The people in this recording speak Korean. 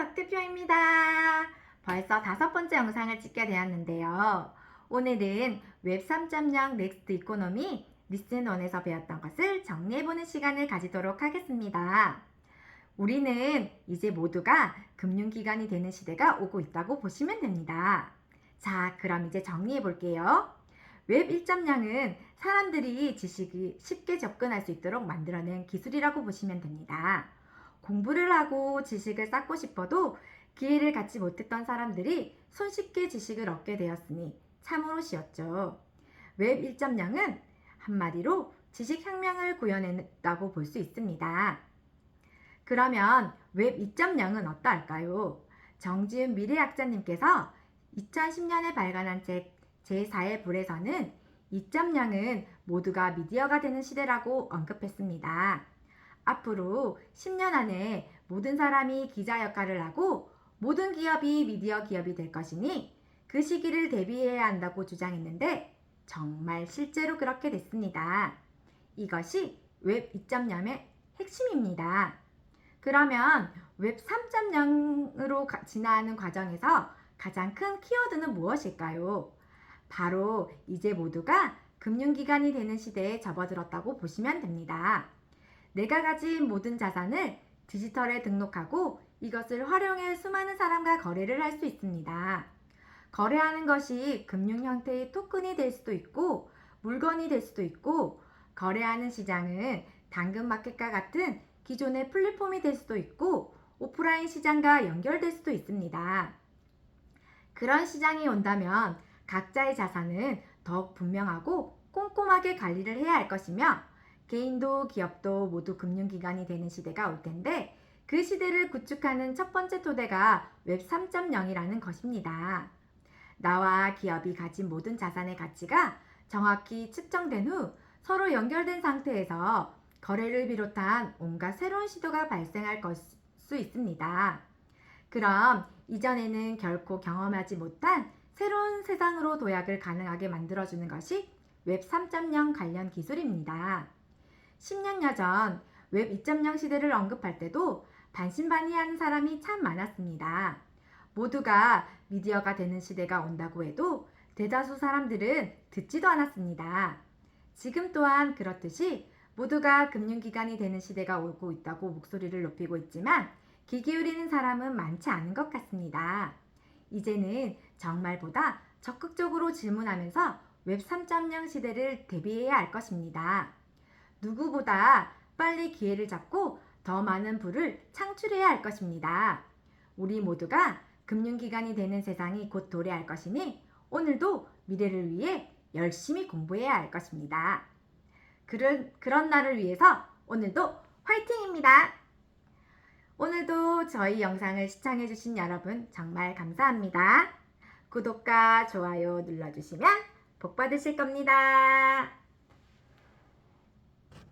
박 대표입니다. 벌써 다섯 번째 영상을 찍게 되었는데요. 오늘은 웹 3.0 넥스트 이코노미 리슨 1에서 배웠던 것을 정리해보는 시간을 가지도록 하겠습니다. 우리는 이제 모두가 금융기관이 되는 시대가 오고 있다고 보시면 됩니다. 자, 그럼 이제 정리해 볼게요. 웹 1.0은 사람들이 지식이 쉽게 접근할 수 있도록 만들어낸 기술이라고 보시면 됩니다. 공부를 하고 지식을 쌓고 싶어도 기회를 갖지 못했던 사람들이 손쉽게 지식을 얻게 되었으니 참으로 쉬웠죠. 웹 1.0은 한마디로 지식혁명을 구현했다고 볼 수 있습니다. 그러면 웹 2.0은 어떠할까요? 정지훈 미래학자님께서 2010년에 발간한 책 제4의 불에서는 2.0은 모두가 미디어가 되는 시대라고 언급했습니다. 앞으로 10년 안에 모든 사람이 기자 역할을 하고 모든 기업이 미디어 기업이 될 것이니 그 시기를 대비해야 한다고 주장했는데 정말 실제로 그렇게 됐습니다. 이것이 웹 2.0의 핵심입니다. 그러면 웹 3.0으로 진화하는 과정에서 가장 큰 키워드는 무엇일까요? 바로 이제 모두가 금융기관이 되는 시대에 접어들었다고 보시면 됩니다. 내가 가진 모든 자산을 디지털에 등록하고 이것을 활용해 수많은 사람과 거래를 할 수 있습니다. 거래하는 것이 금융 형태의 토큰이 될 수도 있고 물건이 될 수도 있고 거래하는 시장은 당근마켓과 같은 기존의 플랫폼이 될 수도 있고 오프라인 시장과 연결될 수도 있습니다. 그런 시장이 온다면 각자의 자산은 더욱 분명하고 꼼꼼하게 관리를 해야 할 것이며 개인도 기업도 모두 금융기관이 되는 시대가 올 텐데 그 시대를 구축하는 첫 번째 토대가 웹 3.0이라는 것입니다. 나와 기업이 가진 모든 자산의 가치가 정확히 측정된 후 서로 연결된 상태에서 거래를 비롯한 온갖 새로운 시도가 발생할 수 있습니다. 그럼 이전에는 결코 경험하지 못한 새로운 세상으로 도약을 가능하게 만들어주는 것이 웹 3.0 관련 기술입니다. 10년여 전 웹 2.0 시대를 언급할 때도 반신반의하는 사람이 참 많았습니다. 모두가 미디어가 되는 시대가 온다고 해도 대다수 사람들은 듣지도 않았습니다. 지금 또한 그렇듯이 모두가 금융기관이 되는 시대가 오고 있다고 목소리를 높이고 있지만 귀 기울이는 사람은 많지 않은 것 같습니다. 이제는 정말보다 적극적으로 질문하면서 웹 3.0 시대를 대비해야 할 것입니다. 누구보다 빨리 기회를 잡고 더 많은 부를 창출해야 할 것입니다. 우리 모두가 금융기관이 되는 세상이 곧 도래할 것이니 오늘도 미래를 위해 열심히 공부해야 할 것입니다. 그런, 그런 날을 위해서 오늘도 화이팅입니다! 오늘도 저희 영상을 시청해주신 여러분 정말 감사합니다. 구독과 좋아요 눌러주시면 복 받으실 겁니다.